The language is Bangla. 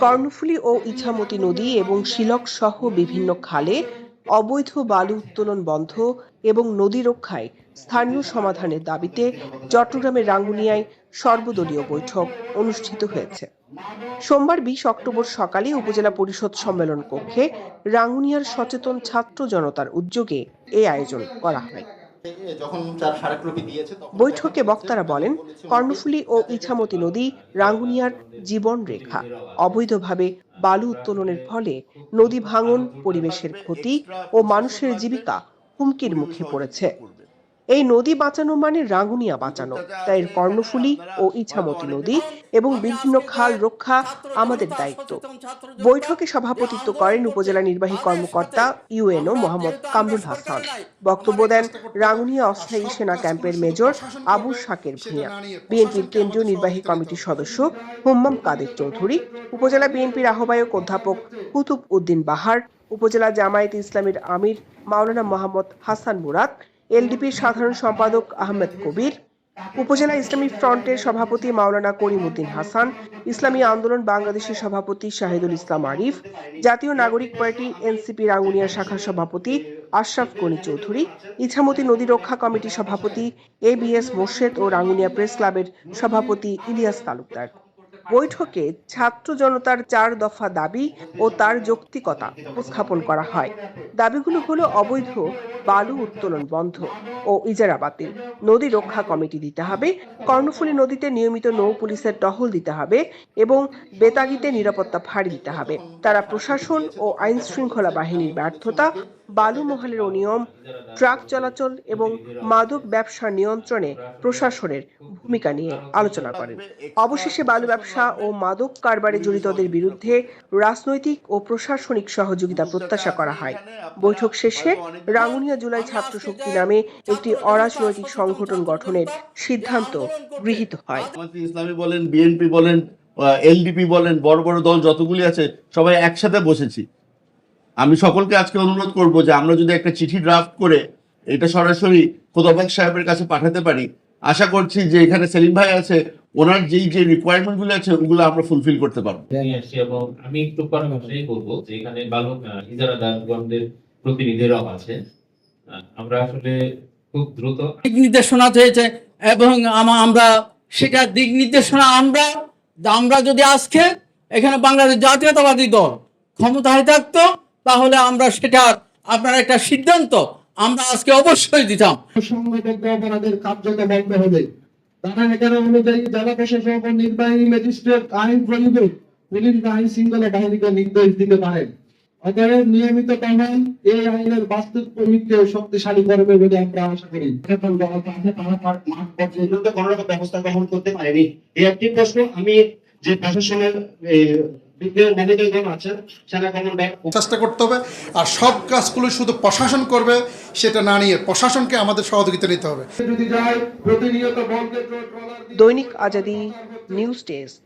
কর্ণফুলী ও ইছামতি নদী এবং শিলক সহ বিভিন্ন খালে অবৈধ বালু উত্তোলন বন্ধ এবং নদী রক্ষায় স্থানীয় সমাধানের দাবিতে চট্টগ্রামের রাঙ্গুনিয়ায় সর্বদলীয় বৈঠক অনুষ্ঠিত হয়েছে। সোমবার বিশ অক্টোবর সকালে উপজেলা পরিষদ সম্মেলন কক্ষে রাঙ্গুনিয়ার সচেতন ছাত্র জনতার উদ্যোগে এই আয়োজন করা হয়। বৈঠকে বক্তারা বলেন কর্ণফুলী ও ইছামতি নদী রাঙ্গুনিয়ার জীবন রেখা। অবৈধভাবে বালু উত্তোলনের ফলে নদী ভাঙন পরিবেশের ক্ষতি ও মানুষের জীবিকা হুমকির মুখে পড়েছে। এই নদী বাঁচানো মানে রাঙ্গুনিয়া বাঁচানো। তাই কর্ণফুলী ও ইছামতি নদী এবং বিভিন্ন খাল রক্ষা আমাদের দায়িত্ব। বৈঠকে সভাপতিত্ব করেন উপজেলা নির্বাহী কর্মকর্তা ইউএনও মোহাম্মদ কামরুল হাসান। বক্তব্য দেন রাঙ্গুনিয়া অস্থায়ী সেনা ক্যাম্পের মেজর আবু শাকের ভূঁইয়া। বিএনপির কেন্দ্রীয় নির্বাহী কমিটির সদস্য হুম্মাম কাদের চৌধুরী, উপজেলা বিএনপির আহ্বায়ক অধ্যাপক কুতুব উদ্দিন বাহার, উপজেলা জামায়াত ইসলামীর আমির মাওলানা মোহাম্মদ হাসান মুরাদ এলডিপির সাধারণ সম্পাদক আহমেদ কবির, উপজেলা ইসলামী ফ্রন্টের সভাপতি মাওলানা করিমউদ্দিন হাসান, ইসলামী আন্দোলন বাংলাদেশের সভাপতি শাহিদুল ইসলাম আরিফ, জাতীয় নাগরিক পার্টি এনসিপি রাঙ্গুনিয়া শাখার সভাপতি আশরাফ গনি চৌধুরী, ইছামতি নদী রক্ষা কমিটির সভাপতি এ বি এস মোর্শেদ ও রাঙ্গুনিয়া প্রেস ক্লাবের সভাপতি ইলিয়াস তালুকদার। বৈঠকে ছাত্র জনতার চার দফা দাবি ও তার যৌক্তিকতা উপস্থাপন করা হয়। দাবিগুলো হলো অবৈধ বালু উত্তোলন বন্ধ ও ইজারা বাতিল। নদী রক্ষা কমিটি দিতে হবে, কর্ণফুলী নদীতে নিয়মিত নৌ পুলিশের টহল দিতে হবে এবং বেতাগিতে নিরাপত্তা ফাঁড়ি দিতে হবে। তারা প্রশাসন ও আইন শৃঙ্খলা বাহিনীর ব্যর্থতা বালু মহলের অনিয়ম ট্রাক চলাচল এবং মাদক ব্যবসা নিয়ন্ত্রণে প্রশাসনের ভূমিকা নিয়ে আলোচনা করেন। অবশেষে বালু ব্যবসা ও মাদক কারবারে জড়িতদের বিরুদ্ধে রাজনৈতিক ও প্রশাসনিক সহযোগিতা প্রত্যাশা করা হয়। বৈঠক শেষে রাঙ্গুনিয়া জুলাই ছাত্র শক্তি নামে একটি অরাজনৈতিক সংগঠন গঠনের সিদ্ধান্ত গৃহীত হয়। ইসলামী বলেন, বিএনপি বলেন এলডিপি বলেন, বড় বড় দল যতগুলি আছে, সবাই একসাথে বসেছি। আমি সকলকে আজকে অনুরোধ করব যে আমরা যদি একটা চিঠি ড্রাফট করে এটা সরাসরি খোদাবাগ সাহেবের কাছে পাঠাতে পারি। আশা করছি যে এখানে সেলিম ভাই আছে ওনার যেই যে রিকোয়ারমেন্টগুলো আছে ওগুলো আমরা ফুলফিল করতে পারব। এবং আমি একটু পরামর্শই করব যে এখানে বালক আছে। আমরা আসলে খুব দ্রুত দিক নির্দেশনা হয়েছে এবং আমরা সেটা দিক নির্দেশনা আমরা আমরা যদি আজকে এখানে বাংলাদেশ জাতীয়তাবাদী দল ক্ষমতায় থাকতো তাহলে আমরা সেটার আপনার একটা সিদ্ধান্ত আমরা আজকে অবশ্যই দিতাম। কার্যত বন্ধ হবে। ধারা এগারো অনুযায়ী জেলা প্রশাসক ও নির্বাহী ম্যাজিস্ট্রেট আইন প্রয়োগে পুলিশ শৃঙ্খলা বাহিনীকে নির্দেশ দিতে পারেন। অতএব নিয়মিত টহল এই আইনের বাস্তব প্রমিতকে শক্তিশালী করবে বলে আমরা আশা করি। সচেতন দল আছে তারা তার মাঠ পর্যায়ে বিরুদ্ধে কোনো রকম ব্যবস্থা গ্রহণ করতে পারেনি। এই একটি প্রশ্ন আমি যে প্রশাসনের চেষ্টা করতে হবে। আর সব কাজগুলো শুধু প্রশাসন করবে সেটা না নিয়ে প্রশাসনকে আমাদের সহযোগিতা নিতে হবে। প্রতিনিয়ত বলকে ট্রলার দিয়ে- দৈনিক আজাদি নিউজ ডেস্ক।